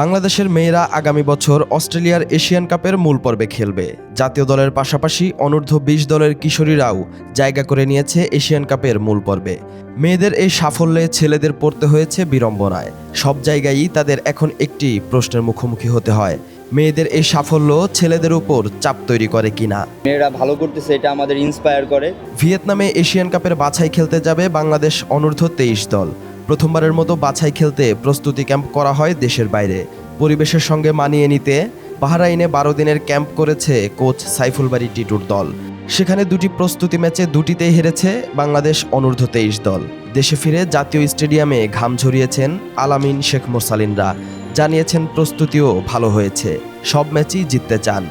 বাংলাদেশের মেয়েরা আগামী বছর অস্ট্রেলিয়ার এশিয়ান কাপের মূল পর্বে খেলবে। জাতীয় দলের পাশাপাশি অনূর্ধ্ব বিশ দলের কিশোরীরাও জায়গা করে নিয়েছে এশিয়ান কাপের মূল পর্বে। মেয়েদের এই সাফল্যে ছেলেদের পড়তে হয়েছে বিড়ম্বনায়। সব জায়গায়ই তাদের এখন একটি প্রশ্নের মুখোমুখি হতে হয়। মেয়েদের এই সাফল্য ছেলেদের উপর চাপ তৈরি করে কিনা? মেয়েরা ভালো করতেছে এটা আমাদের ইন্সপায়ার করে। ভিয়েতনামে এশিয়ান কাপের বাছাই খেলতে যাবে বাংলাদেশ অনূর্ধ্ব তেইশ দল। প্রথমবারের মতো বাছাই খেলতে প্রস্তুতি ক্যাম্প করা হয় দেশের বাইরে। পরিবেশের সঙ্গে মানিয়ে নিতে বাহরাইনে বারো দিনের ক্যাম্প করেছে কোচ সাইফুল বাড়ি টিটুর দল। সেখানে দুটি প্রস্তুতি ম্যাচে দুটিতেই হেরেছে বাংলাদেশ অনূর্ধ্ব তেইশ দল। দেশে ফিরে জাতীয় স্টেডিয়ামে ঘাম ঝরিয়েছেন আলামিন শেখ মোরসালিনরা। জানিয়েছেন প্রস্তুতিও ভালো হয়েছে। সব ম্যাচই জিততে চান।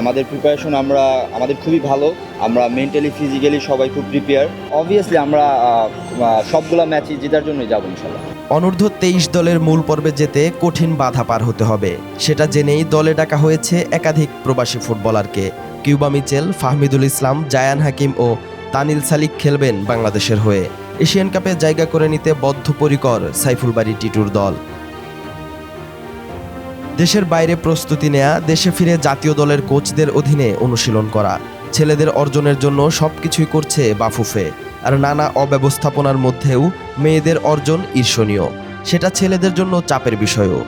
আমাদের প্রিপারেশন আমরা, আমাদের খুবই ভালো। আমরা মেন্টালি ফিজিক্যালি সবাই খুব প্রিপেয়ার অবভিয়াসলি আমরা সবগুলা ম্যাচই জেতার জন্যই যাব ইনশাল্লাহ। অনূর্ধ্ব তেইশ দলের মূল পর্বে যেতে কঠিন বাধা পার হতে হবে। সেটা জেনেই দলে ডাকা হয়েছে একাধিক প্রবাসী ফুটবলারকে। কিউবা মিচেল, ফাহমিদুল ইসলাম, জায়ান হাকিম ও তানিল সালিক খেলবেন বাংলাদেশের হয়ে। এশিয়ান কাপে জায়গা করে নিতে বদ্ধপরিকর সাইফুল বাড়ি টিটুর দল। দেশের বাইরে প্রস্তুতি নেয়া, দেশে ফিরে জাতীয় দলের কোচদের অধীনে অনুশীলন করা। ছেলেদের অর্জনের জন্য সবকিছুই করছে বাফুফে। আর নানা অব্যবস্থাপনার মধ্যেও মেয়েদের অর্জন ঈর্ষণীয়। সেটা ছেলেদের জন্য চাপের বিষয়ও।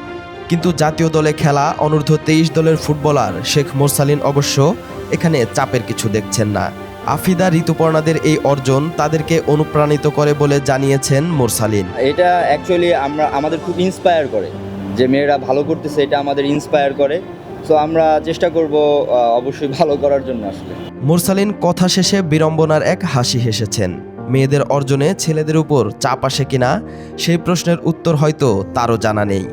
কিন্তু জাতীয় দলে খেলা, অনূর্ধ্ব তেইশ দলের ফুটবলার শেখ মোরসালিন অবশ্য এখানে চাপের কিছু দেখছেন না। আফিদা, ঋতুপর্ণাদের এই অর্জন তাদেরকে অনুপ্রাণিত করে বলে জানিয়েছেন মোরসালিন। এটা অ্যাকচুয়ালি আমরা, আমাদের খুব ইন্সপায়ার করে। যে মেয়েরা ভালো করতেছে, এটা আমাদের ইন্সপায়ার করে। সো আমরা চেষ্টা করব অবশ্যই ভালো করার জন্য আসলে। মুরসালিন কথা শেষে বিড়ম্বনার এক হাসি হেসেছেন। মেয়েদের অর্জনে ছেলেদের উপর চাপ আসে কিনা, সেই প্রশ্নের উত্তর হয়তো তারও জানা নেই।